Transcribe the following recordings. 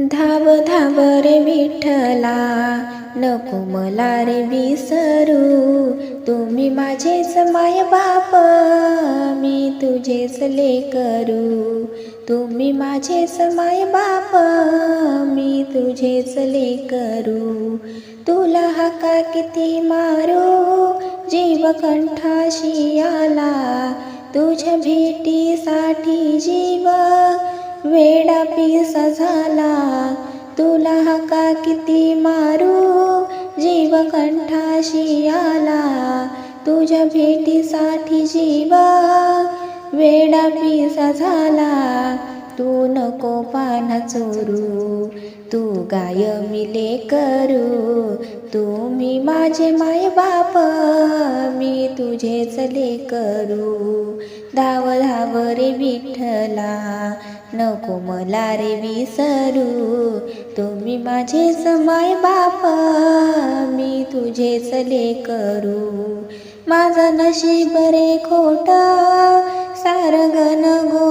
धाव धाव रे विठ्ठला नको मला रे विसरू. तुम्ही माझेच माय बाप मी तुझेच लेकरू. तुम्ही माझेच माय बाप मी तुझेच लेकरू. तुला हाका किती मारू जीव कंठाशी आला. तुझ्या भेटीसाठी जीव वेडा पिसा झाला. तुला हका किती मारू? जीव कंठाशी आला. तुझ्या भेटीसाठी जीव. वेडा पिसा झाला. तू नको पाना चोरू तू गाय मिले करू तुम्ही माझे माय बाप मी तुझेच लेकरू. धाव धाव रे विठ्ठला नको मला रे विसरू तुम्ही माझेच माय बाप मी तुझेच लेकरू. माझं नशीब रे खोट सारगन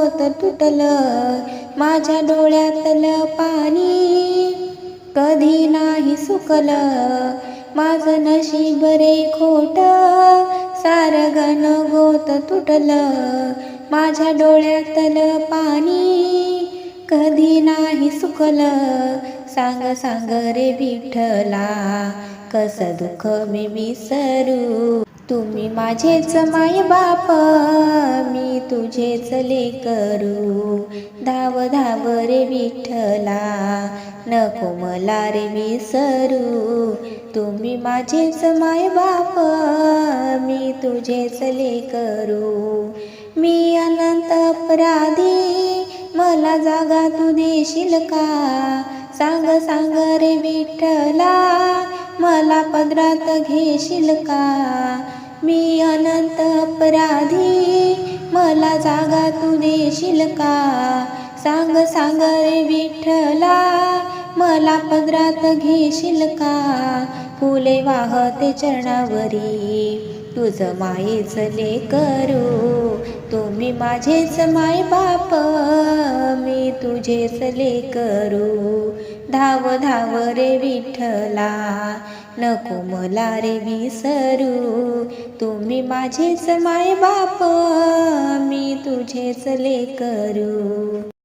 होतं तुटलं माझ्या डोळ्यातलं पाणी कधी नाही सुकलं. माझं नशीब रे खोट सारगण गोत तुटलं. माझ्या डोळ्यातलं पाणी कधी नाही सुकलं. सांग सांग रे विठला कसं दुःख मी विसरू? तुम्ही माझेच माय बाप मी तुझेच लेकरू. धाव धाव रे विठ्ठला नको मला रे विसरू. तुम्ही माझेच माय बाप मी तुझेच लेकरू. मी अनंत अपराधी मला जागा तू देशील का? सांग सांग रे विठ्ठला पदरात घेशील का? मी अनंत अपराधी मला जागा तू देशील का? सांग सांग रे विठ्ठला मला पदरात घेशील का? फुले वाहते चरणावरी तुझं मायेच लेकरू तुम्ही माझेच माय बाप मी तुझेच ले करू. धाव धाव रे विठ्ठला. नको मला रे विसरू. तुम्ही माझेच माय बाप मी तुझेच ले करू